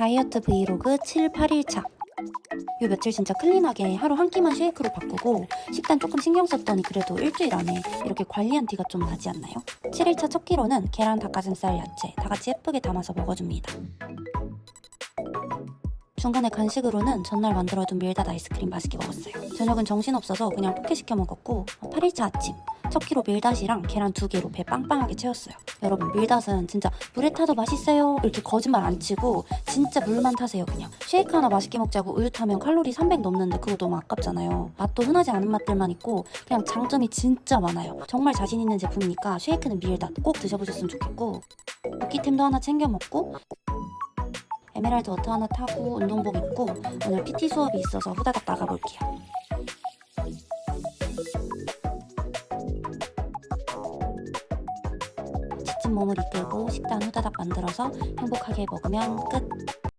다이어트 브이로그 7, 8일차. 요 며칠 진짜 클린하게 하루 한 끼만 쉐이크로 바꾸고 식단 조금 신경 썼더니 그래도 일주일 안에 이렇게 관리한 티가 좀 나지 않나요? 7일차 첫 끼로는 계란, 닭가슴살, 야채 다 같이 예쁘게 담아서 먹어줍니다. 중간에 간식으로는 전날 만들어둔 밀닷 아이스크림 맛있게 먹었어요. 저녁은 정신없어서 그냥 포켓 시켜 먹었고 8일차 아침 첫 끼로 밀닷이랑 계란 두 개로 배 빵빵하게 채웠어요. 여러분 밀닷은 진짜 물에 타도 맛있어요 이렇게 거짓말 안 치고 진짜 물만 타세요 그냥. 쉐이크 하나 맛있게 먹자고 우유 타면 칼로리 300 넘는데 그거 너무 아깝잖아요. 맛도 흔하지 않은 맛들만 있고 그냥 장점이 진짜 많아요. 정말 자신 있는 제품이니까 쉐이크는 밀닷 꼭 드셔보셨으면 좋겠고 쿠키템도 하나 챙겨 먹고 에메랄드 워터 하나 타고 운동복 입고 오늘 PT 수업이 있어서 후다닥 나가볼게요. 몸을 이끌고 식단 후다닥 만들어서 행복하게 먹으면 끝.